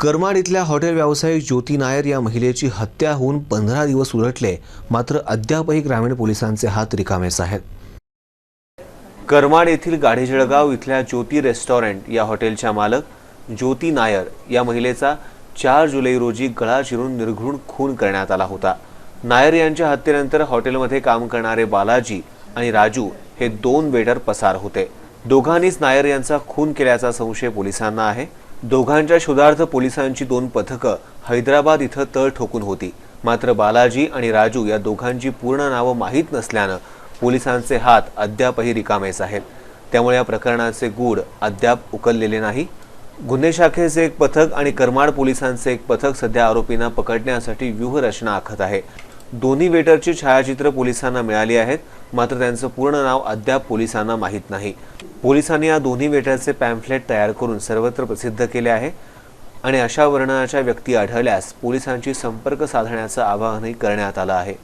करमाड इथल्या हॉटेल व्यावसायिक ज्योती नायर या महिलेची हत्या होऊन पंधरा दिवस उलटले मात्र अद्यापही ग्रामीण पोलिसांचे हात रिकामेच आहेत. करमाड येथील गाढेजळगाव इथल्या ज्योती रेस्टॉरंट या हॉटेलच्या मालक ज्योती नायर या महिलेचा चार जुलै रोजी गळा चिरून निर्घृण खून करण्यात आला होता. नायर यांच्या हत्येनंतर हॉटेलमध्ये काम करणारे बालाजी आणि राजू हे दोन वेटर पसार होते. दोघांनीच नायर यांचा खून केल्याचा संशय पोलिसांना आहे. दोघांच्या शोधार्थ पोलिसांची दोन पथकं हैदराबाद इथं तळ ठोकून होती. मात्र बालाजी आणि राजू या दोघांची पूर्ण नावं माहीत नसल्यानं पोलिसांचे हात अद्यापही रिकामेच आहेत. त्यामुळे या प्रकरणाचे गूढ अद्याप उकललेले नाही. गुन्हे शाखेचे एक पथक आणि करमाड पोलिसांचे एक पथक सध्या आरोपींना पकडण्यासाठी व्यूहरचना आखत आहे. दोन्ही वेटरची छायाचित्र पोलिसांना मिळाली आहेत. मात्र त्यांचं पूर्ण नाव अद्याप पोलिसांना माहीत नाही. पोलिसांनी या दोन्ही वेटरचे पॅम्फलेट तयार करून सर्वत्र प्रसिद्ध केले आहे आणि अशा वर्णनाच्या व्यक्ती आढळल्यास पोलिसांशी संपर्क साधण्याचं आवाहनही करण्यात आलं आहे.